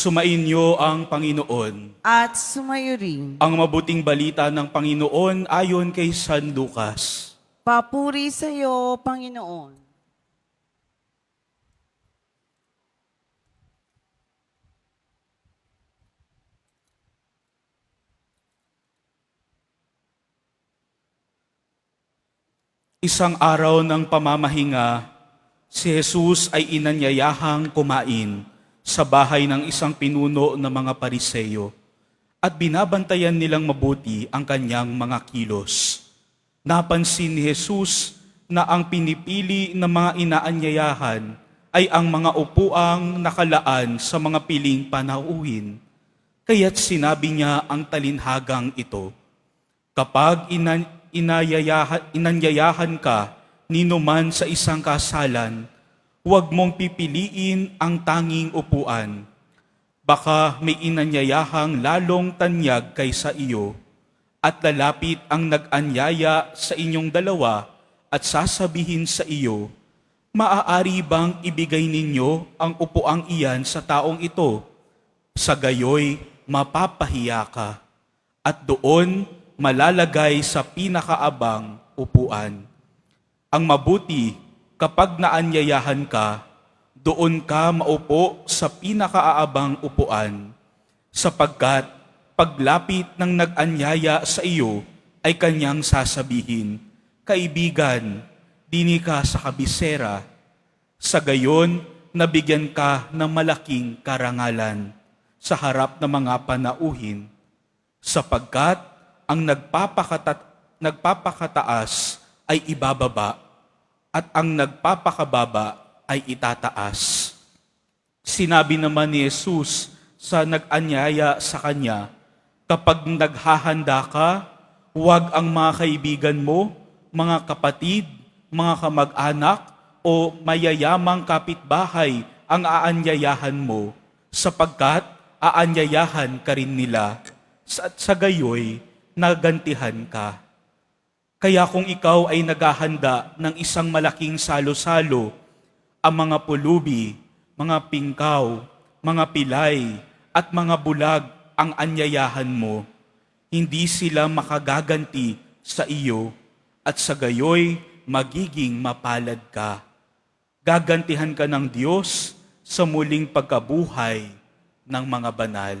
Sumainyo ang Panginoon. at sumayo rin. Ang mabuting balita ng Panginoon ayon kay San Lucas. Papuri sa iyo, Panginoon. Isang araw ng pamamahinga, si Jesus ay inanyayahang kumain sa bahay ng isang pinuno ng mga pariseyo at binabantayan nilang mabuti ang kanyang mga kilos. Napansin ni Jesus na ang pinipili ng mga inaanyayahan ay ang mga upuang nakalaan sa mga piling panauhin. Kaya't sinabi niya ang talinhagang ito, Kapag inan, inayayahan, inanyayahan ka ninuman sa isang kasalan, huwag mong pipiliin ang tanging upuan. Baka may inanyayahang lalong tanyag kaysa iyo at lalapit ang nag-anyaya sa inyong dalawa at sasabihin sa iyo, Maaari bang ibigay ninyo ang upuang iyan sa taong ito? Sa gayoy, mapapahiya ka at doon malalagay sa pinakaabang upuan. Ang mabuti, kapag naanyayahan ka, doon ka maupo sa pinakaaabang upuan, sapagkat paglapit ng nag-anyaya sa iyo ay kanyang sasabihin, Kaibigan, dini ka sa kabisera, sa gayon nabigyan ka ng malaking karangalan sa harap ng mga panauhin, sapagkat ang nagpapakata- nagpapakataas ay ibababa at ang nagpapakababa ay itataas. Sinabi naman ni Jesus sa nag-anyaya sa kanya, Kapag naghahanda ka, huwag ang mga kaibigan mo, mga kapatid, mga kamag-anak, o mayayamang kapitbahay ang aanyayahan mo, sapagkat aanyayahan ka rin nila, at sa gayoy, nagantihan ka. Kaya kung ikaw ay naghahanda ng isang malaking salo-salo, ang mga pulubi, mga pingkaw, mga pilay, at mga bulag ang anyayahan mo, hindi sila makagaganti sa iyo at sa gayoy magiging mapalad ka. Gagantihan ka ng Diyos sa muling pagkabuhay ng mga banal.